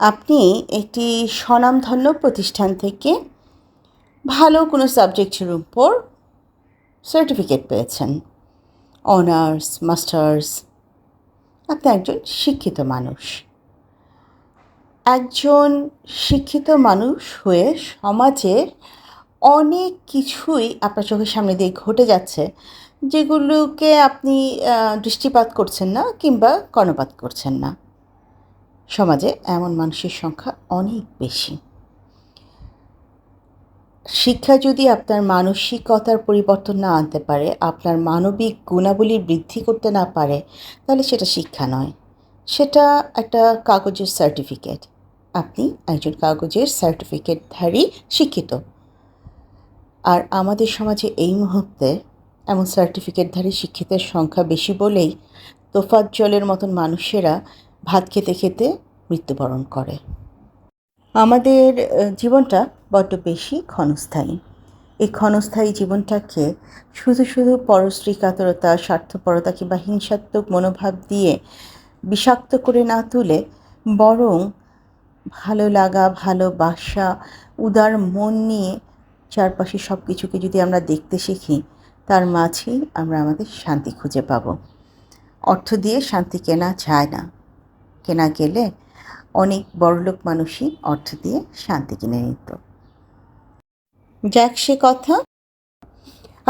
আপনি একটি স্বনামধন্য প্রতিষ্ঠান থেকে ভালো কোনো সাবজেক্টের উপর সার্টিফিকেট পেয়েছেন। Honours, masters. আপনি একজন শিক্ষিত মানুষ। একজন শিক্ষিত মানুষ হয়ে সমাজের অনেক কিছুই আপনার চোখের সামনে দিয়ে ঘটে যাচ্ছে, যেগুলোকে আপনি দৃষ্টিপাত করছেন না কিংবা কর্ণপাত করছেন না। সমাজে এমন মানুষের সংখ্যা অনেক বেশি। শিক্ষা যদি আপনার মানসিকতার পরিবর্তন না আনতে পারে, আপনার মানবিক গুণাবলী বৃদ্ধি করতে না পারে, তাহলে সেটা শিক্ষা নয়। সেটা একটা কাগজের সার্টিফিকেট আপনি একজন কাগজের সার্টিফিকেটধারী শিক্ষিত। আর আমাদের সমাজে এই মুহূর্তে এমন সার্টিফিকেটধারী শিক্ষিতের সংখ্যা বেশি বলেই তোফাজ্জলের মতন মানুষেরা ভাত খেতে খেতে মৃত্যুবরণ করে। আমাদের জীবনটা বড্ড বেশি ক্ষণস্থায়ী। এই ক্ষণস্থায়ী জীবনটাকে শুধু শুধু পরশ্রী কাতরতা স্বার্থপরতা কিংবা হিংসাত্মক মনোভাব দিয়ে বিষাক্ত করে না তুলে, বরং ভালো লাগা, ভালোবাসা, উদার মন নিয়ে চারপাশে সব কিছুকে যদি আমরা দেখতে শিখি, তার মাঝেই আমরা আমাদের শান্তি খুঁজে পাবো। অর্থ দিয়ে শান্তি কেনা যায় না। কেনা গেলে অনেক বড়লোক মানুষই অর্থ দিয়ে শান্তি কিনে নিত। যাক সে কথা।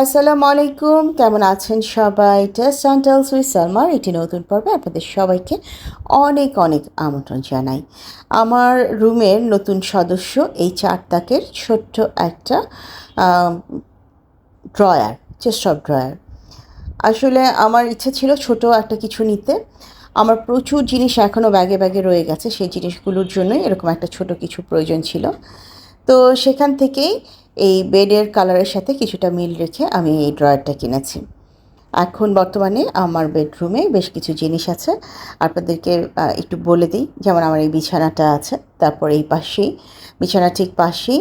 আসসালামু আলাইকুম, কেমন আছেন সবাই? টেস্ট অ্যান্ড উইথ সালমার এটি নতুন পর্বে আপনাদের সবাইকে অনেক অনেক আমন্ত্রণ জানাই। আমার রুমের নতুন সদস্য এই চার তাকের ছোট্ট একটা ড্রয়ার চেস্ট অফ ড্রয়ার আসলে আমার ইচ্ছে ছিল ছোট একটা কিছু নিতে। আমার প্রচুর জিনিস এখনও ব্যাগে ব্যাগে রয়ে গেছে, সেই জিনিসগুলোর জন্যই এরকম একটা ছোট কিছু প্রয়োজন ছিল। তো সেখান থেকেই এই বেডের কালারের সাথে কিছুটা মিল রেখে আমি এই ড্রয়ারটা কিনেছি। এখন বর্তমানে আমার বেডরুমে বেশ কিছু জিনিস আছে, আপনাদেরকে একটু বলে দিই। যেমন আমার এই বিছানাটা আছে, তারপর এই পাশেই বিছানা ঠিক পাশেই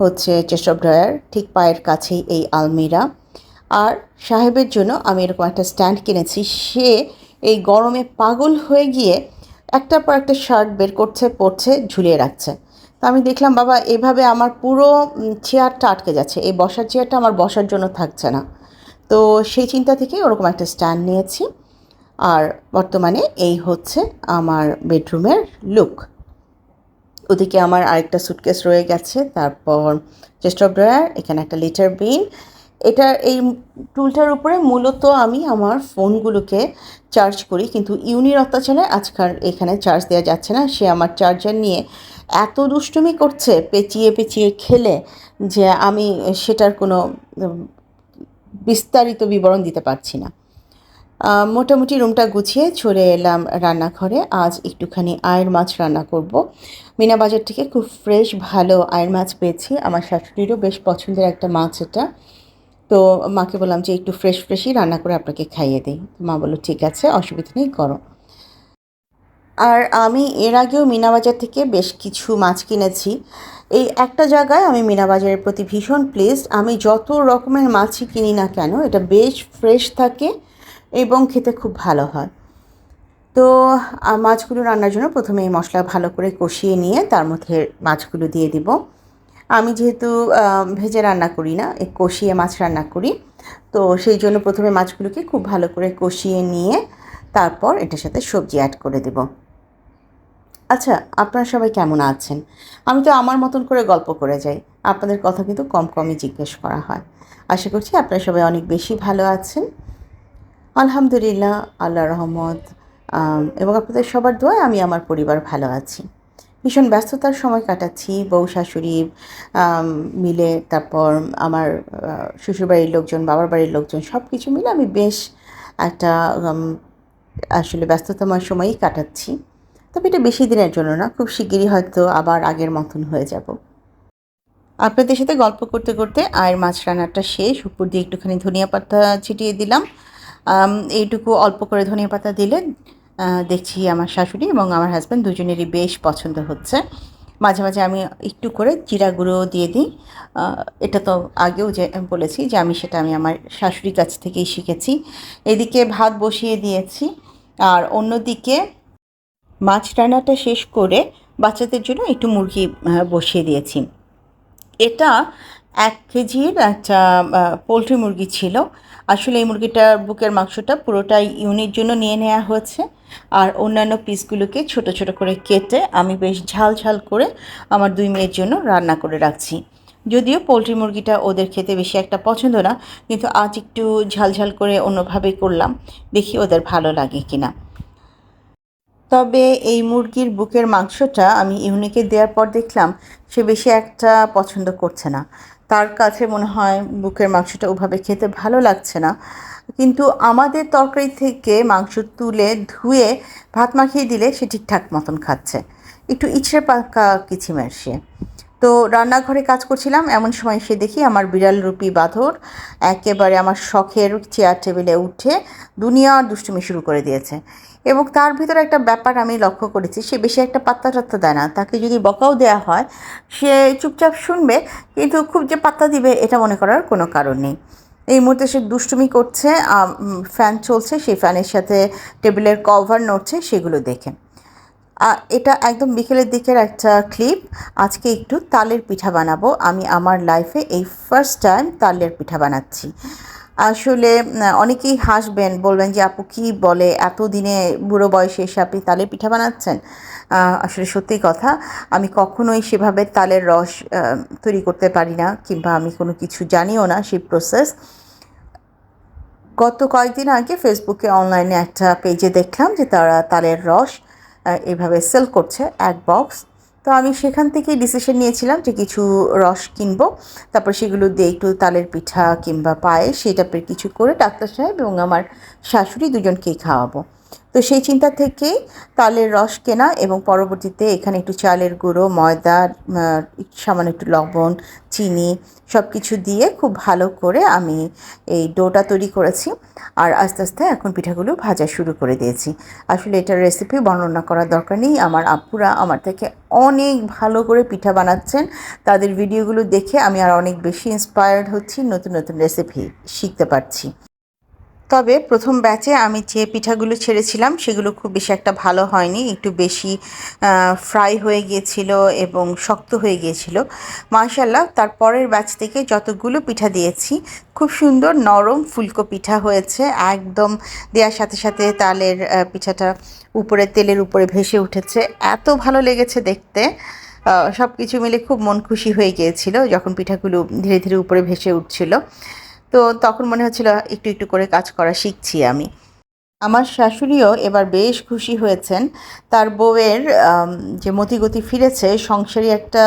হচ্ছে চেস্ট অফ ড্রয়ার, ঠিক পায়ের কাছেই এই আলমিরা। আর সাহেবের জন্য আমি এরকম একটা স্ট্যান্ড কিনেছি, সে এই গরমে পাগল হয়ে গিয়ে একটার পর একটা শার্ট বের করছে, পরছে, ঝুলিয়ে রাখছে। তো আমি দেখলাম, বাবা, এভাবে আমার পুরো চেয়ারটা আটকে যাচ্ছে। এই বসার চেয়ারটা আমার বসার জন্য থাকছে না। তো সেই চিন্তা থেকে ওরকম একটা স্ট্যান্ড নিয়েছি। আর বর্তমানে এই হচ্ছে আমার বেডরুমের লুক। ওদিকে আমার আরেকটা সুটকেস রয়ে গেছে। তারপর চেস্ট অফ ড্রয়ার এখানে একটা লিটার বিন এটা এই টুলটার উপরে মূলত আমি আমার ফোনগুলোকে চার্জ করি। কিন্তু ইউনির অত্যাচারে আজকাল এখানে চার্জ দেওয়া যাচ্ছে না। সে আমার চার্জার নিয়ে এত দুষ্টুমি করছে, পেঁচিয়ে পেঁচিয়ে খেলে যে আমি সেটার কোনো বিস্তারিত বিবরণ দিতে পারছি না। মোটামুটি রুমটা গুছিয়ে চলে এলাম রান্নাঘরে। আজ একটুখানি আয়ের মাছ রান্না করব। মিনা বাজার থেকে খুব ফ্রেশ ভালো আয়ের মাছ পেয়েছি। আমার শাশুড়িরও বেশ পছন্দের একটা মাছ এটা। তো মাকে বললাম যে একটু ফ্রেশ ফ্রেশই রান্না করে আপনাকে খাইয়ে দিই। মা বলল, ঠিক আছে, অসুবিধা নেই, করো। আর আমি এর আগেও মিনাবাজার থেকে বেশ কিছু মাছ কিনেছি। এই একটা জায়গায় আমি মিনাবাজারের প্রতি ভীষণ প্লেসড আমি যত রকমের মাছই কিনি না কেন, এটা বেশ ফ্রেশ থাকে এবং খেতে খুব ভালো হয়। তো মাছগুলো রান্নার জন্য প্রথমে এই মশলা ভালো করে কষিয়ে নিয়ে তার মধ্যে মাছগুলো দিয়ে দিব। আমি যেহেতু ভেজে রান্না করি না কষিয়ে মাছ রান্না করি, তো সেই জন্য প্রথমে মাছগুলোকে খুব ভালো করে কষিয়ে নিয়ে তারপর এটার সাথে সবজি অ্যাড করে দেব। আচ্ছা আপনারা সবাই কেমন আছেন? আমি তো আমার মতন করে গল্প করে যাই, আপনাদের কথা কিন্তু কম কমই জিজ্ঞেস করা হয়। আশা করছি আপনারা সবাই অনেক বেশি ভালো আছেন। আলহামদুলিল্লাহ আল্লাহ রহমত এবং আপনাদের সবার দোয়ায় আমি আমার পরিবার ভালো আছি। ভীষণ ব্যস্ততার সময় কাটাচ্ছি, বউ, শাশুড়ি মিলে তারপর আমার শ্বশুরবাড়ির লোকজন, বাবার বাড়ির লোকজন সব কিছু মিলে আমি বেশ একটা আসলে ব্যস্ততময় সময়ই কাটাচ্ছি। তবে এটা বেশি দিনের জন্য না, খুব শিগগিরই হয়তো আবার আগের মতন হয়ে যাব। আপনাদের সাথে গল্প করতে করতে আয়ের মাছ রান্নাটা শেষ, উপর দিয়ে একটুখানি ধনিয়া পাতা ছিটিয়ে দিলাম। এইটুকু অল্প করে ধনিয়া পাতা দিলে দেখছি আমার শাশুড়ি এবং আমার হাজব্যান্ড দুজনেরই বেশ পছন্দ হচ্ছে। মাঝে মাঝে আমি একটু করে জিরা গুঁড়ো দিয়ে দিই। এটা তো আগেও যে বলেছি যে আমি সেটা আমি আমার শাশুড়ির কাছ থেকেই শিখেছি। এদিকে ভাত বসিয়ে দিয়েছি। আর অন্যদিকে মাছ রান্নাটা শেষ করে বাচ্চাদের জন্য একটু মুরগি বসিয়ে দিয়েছি। এটা এক কেজির একটা পোলট্রি মুরগি ছিল। আসলে এই মুরগিটার বুকের মাংসটা পুরোটাই ইউনিট জন্য নিয়ে নেওয়া হয়েছে। আর অন্যান্য পিসগুলোকে ছোট ছোট করে কেটে আমি বেশ ঝাল ঝাল করে আমার দুই মেয়ের জন্য রান্না করে রাখছি। যদিও পোলট্রি মুরগিটা ওদের খেতে বেশি একটা পছন্দ না, কিন্তু আজ একটু ঝাল ঝাল করে অন্যভাবে করলাম, দেখি ওদের ভালো লাগে কিনা। তবে এই মুরগির বুকের মাংসটা আমি ইউনিকে দেওয়ার পর দেখলাম, সে বেশি একটা পছন্দ করছে না। তার কাছে মনে হয় বুকের মাংসটা ওভাবে খেতে ভালো লাগছে না। কিন্তু আমাদের তরকারি থেকে মাংস তুলে ধুয়ে ভাত মাখিয়ে দিলে সে ঠিকঠাক মতন খাচ্ছে। একটু ইচ্ছে পাকা কিচিমের সে। তো রান্নাঘরে কাজ করছিলাম, এমন সময় সে দেখি আমার বিড়াল রূপী বাঁধর একেবারে আমার শখের চেয়ার টেবিলে উঠে দুনিয়ার দুষ্টুমি শুরু করে দিয়েছে। এবং তার ভিতরে একটা ব্যাপার আমি লক্ষ্য করেছি, সে বেশি একটা পাত্তা টাত্তা দেয় না, তাকে যদি বকাও দেওয়া হয়, সে চুপচাপ শুনবে, কিন্তু খুব যে পাত্তা দিবে এটা মনে করার কোনো কারণ নেই। এই মুহূর্তে সে দুষ্টুমি করছে ফ্যান চলছে, সেই ফ্যানের সাথে টেবিলের কভার নড়ছে, সেগুলো দেখে। এটা একদম বিকেলের দিকের একটা ক্লিপ আজকে একটু তালের পিঠা বানাবো। আমি আমার লাইফে এই ফার্স্ট টাইম তালের পিঠা বানাচ্ছি। আসলে অনেকেই হাসবেন, বলবেন যে, আপু, কী বলে? এত দিনে বুড়ো বয়সে এসে আপনি তালের পিঠা বানাচ্ছেন? আসলে সত্যি কথা, আমি কখনোই সেভাবে তালের রস তৈরি করতে পারি না, কিংবা আমি কোনো কিছু জানিও না সেই প্রসেস গত কয়েকদিন আগে ফেসবুকে অনলাইনে একটা পেজে দেখলাম যে, তারা তালের রস এভাবে সেল করছে এক বক্স তো আমি সেখান থেকেই ডিসিশন নিয়েছিলাম যে কিছু রস কিনবো। তারপর সেগুলো দিয়ে একটু তালের পিঠা কিংবা পায়ে সেই টাইপের কিছু করে ডাক্তার সাহেব এবং আমার শাশুড়ি দুজনকেই খাওয়াবো। তো সেই চিন্তা থেকেই তালের রস কেনা এবং পরবর্তীতে এখানে একটু চালের গুঁড়ো, ময়দা সামান্য একটু লবণ, চিনি সব কিছু দিয়ে খুব ভালো করে আমি এই ডোটা তৈরি করেছি। আর আস্তে আস্তে এখন পিঠাগুলো ভাজা শুরু করে দিয়েছি। আসলে এটার রেসিপি বর্ণনা করার দরকার নেই। আমার আপুরা আমার থেকে অনেক ভালো করে পিঠা বানাচ্ছেন। তাদের ভিডিওগুলো দেখে আমি আর অনেক বেশি ইন্সপায়ার্ড হচ্ছি, নতুন নতুন রেসিপি শিখতে পারছি। তবে প্রথম ব্যাচে আমি যে পিঠাগুলো ছেড়েছিলাম, সেগুলো খুব বেশি একটা ভালো হয়নি। একটু বেশি ফ্রাই হয়ে গিয়েছিল এবং শক্ত হয়ে গিয়েছিল। মার্শাল্লাহ তার পরের ব্যাচ থেকে যতগুলো পিঠা দিয়েছি, খুব সুন্দর নরম ফুলকো পিঠা হয়েছে। একদম দেওয়ার সাথে সাথে তালের পিঠাটা উপরে, তেলের উপরে ভেসে উঠেছে। এত ভালো লেগেছে দেখতে। সব কিছু মিলে খুব মন খুশি হয়ে গিয়েছিল যখন পিঠাগুলো ধীরে ধীরে উপরে ভেসে উঠছিল। তো তখন মনে হচ্ছিল, একটু একটু করে কাজ করা শিখছি আমি। আমার শাশুড়িও এবার বেশ খুশি হয়েছেন। তার বউয়ের যে মতিগতি ফিরেছে, সংসারী একটা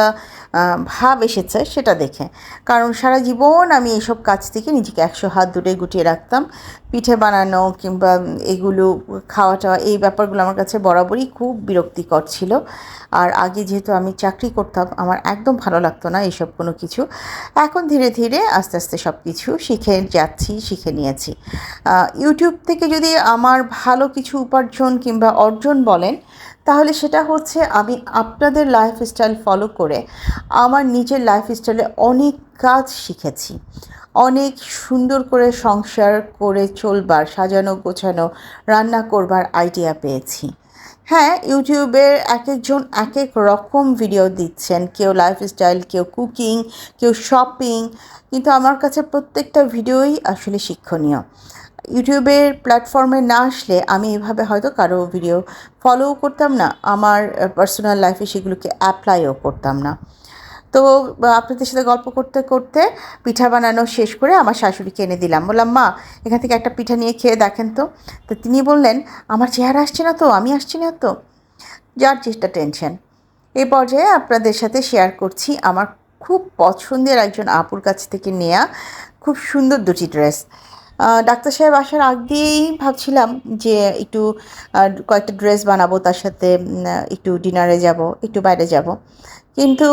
ভাব এসেছে সেটা দেখে। কারণ সারা জীবন আমি এইসব কাজ থেকে নিজেকে একশো হাত দূরে গুটিয়ে রাখতাম। পিঠে বানানো কিংবা এগুলো খাওয়া টাওয়া এই ব্যাপারগুলো আমার কাছে বরাবরই খুব বিরক্তিকর ছিল। আর আগে যেহেতু আমি চাকরি করতাম, আমার একদম ভালো লাগতো না এইসব কোনো কিছু। এখন ধীরে ধীরে আস্তে আস্তে সব কিছু শিখে যাচ্ছি, শিখে নিয়েছি। ইউটিউব থেকে যদি আমার ভালো কিছু উপার্জন কিংবা অর্জন বলেন, তাহলে সেটা হচ্ছে আমি আপনাদের লাইফস্টাইল ফলো করে আমার নিজের লাইফস্টাইলে অনেক কাজ শিখেছি। অনেক সুন্দর করে সংসার করে চলবার, সাজানো গোছানো, রান্না করবার আইডিয়া পেয়েছি। হ্যাঁ ইউটিউবে এক একজন এক এক রকম ভিডিও দিচ্ছেন। কেউ লাইফস্টাইল কেউ কুকিং কেউ শপিং কিন্তু আমার কাছে প্রত্যেকটা ভিডিওই আসলে শিক্ষণীয়। ইউটিউবের প্ল্যাটফর্মে না আসলে আমি এভাবে হয়তো কারও ভিডিও ফলোও করতাম না, আমার পার্সোনাল লাইফে সেগুলোকে অ্যাপ্লাইও করতাম না। তো আপনাদের সাথে গল্প করতে করতে পিঠা বানানো শেষ করে আমার শাশুড়িকে এনে দিলাম। বললাম, মা, এখান থেকে একটা পিঠা নিয়ে খেয়ে দেখেন তো। তো তিনি বললেন, আমার চেহারা আসছে না তো, আমি আসছি না তো? যার চেষ্টা টেনশন। এই পর্যায়ে আপনাদের সাথে শেয়ার করছি আমার খুব পছন্দের একজন আপুর কাছ থেকে নেয়া খুব সুন্দর দুটি ড্রেস। ডাক্তার সাহেব আসার আগ দিয়েই ভাবছিলাম যে একটু কয়েকটা ড্রেস বানাবো, তার সাথে একটু ডিনারে যাব, একটু বাইরে যাব। কিন্তু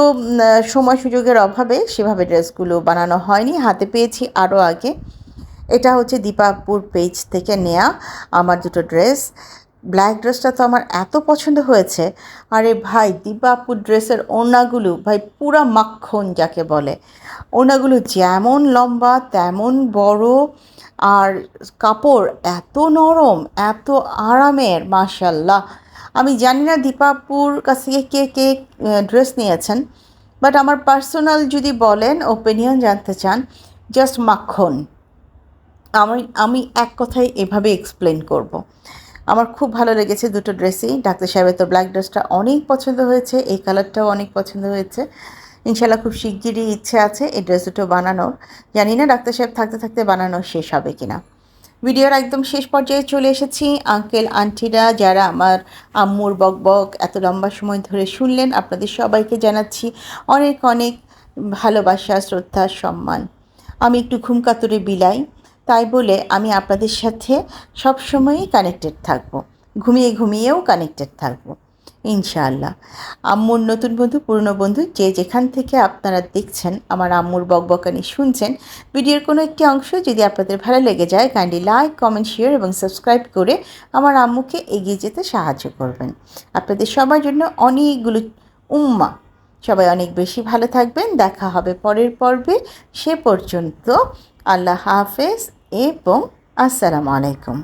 সময় সুযোগের অভাবে সেভাবে ড্রেসগুলো বানানো হয়নি। হাতে পেয়েছি আরও আগে। এটা হচ্ছে দীপাপুর পেজ থেকে নেয়া আমার দুটো ড্রেস। ব্ল্যাক ড্রেসটা তো আমার এত পছন্দ হয়েছে। আরে ভাই দীপাপুর ড্রেসের ওড়নাগুলো, ভাই, পুরা মাখন যাকে বলে। ওড়নাগুলো যেমন লম্বা, তেমন বড়, আর কাপড় এত নরম, এত আরামের মাশাল্লাহ আমি জানি না দীপাপুর কাছ থেকে কে কে ড্রেস নিয়েছেন বাট আমার পার্সোনাল যদি বলেন ওপিনিয়ন জানতে চান জাস্ট মাখন। আমি আমি এক কথায় এভাবে এক্সপ্লেন করব। আমার খুব ভালো লেগেছে দুটো ড্রেসই। ডাক্তার সাহেবের তো ব্ল্যাক ড্রেসটা অনেক পছন্দ হয়েছে, এই কালারটাও অনেক পছন্দ হয়েছে। ইনশাল্লাহ খুব শিগগিরই ইচ্ছে আছে এই ড্রেস দুটো বানানোর। জানি না ডাক্তার সাহেব থাকতে থাকতে বানানো শেষ হবে কিনা। ভিডিওর একদম শেষ পর্যায়ে চলে এসেছি। আঙ্কেল আন্টিরা যারা আমার আম্মুর বক বক এত লম্বা সময় ধরে শুনলেন, আপনাদের সবাইকে জানাচ্ছি অনেক অনেক ভালোবাসা, শ্রদ্ধা, সম্মান। আমি একটু ঘুমকাতুরে বিলাই। তাই বলে আমি আপনাদের সাথে সবসময়ই কানেক্টেড থাকব। ঘুমিয়ে ঘুমিয়েও কানেক্টেড থাকব। ইনশাআল্লাহ। আম্মুর নতুন বন্ধু, পুরনো বন্ধু যে যেখান থেকে আপনারা দেখছেন, আমার আম্মুর বকবকানি শুনছেন, ভিডিওর কোনো একটি অংশ যদি আপনাদের ভালো লেগে যায় কাইন্ডলি লাইক কমেন্ট শেয়ার এবং সাবস্ক্রাইব করে আমার আম্মুকে এগিয়ে যেতে সাহায্য করবেন। আপনাদের সবার জন্য অনেকগুলো উম্মা। সবাই অনেক বেশি ভালো থাকবেন। দেখা হবে পরের পর্বে। সে পর্যন্ত আল্লাহ হাফেজ এবং আসসালামু আলাইকুম।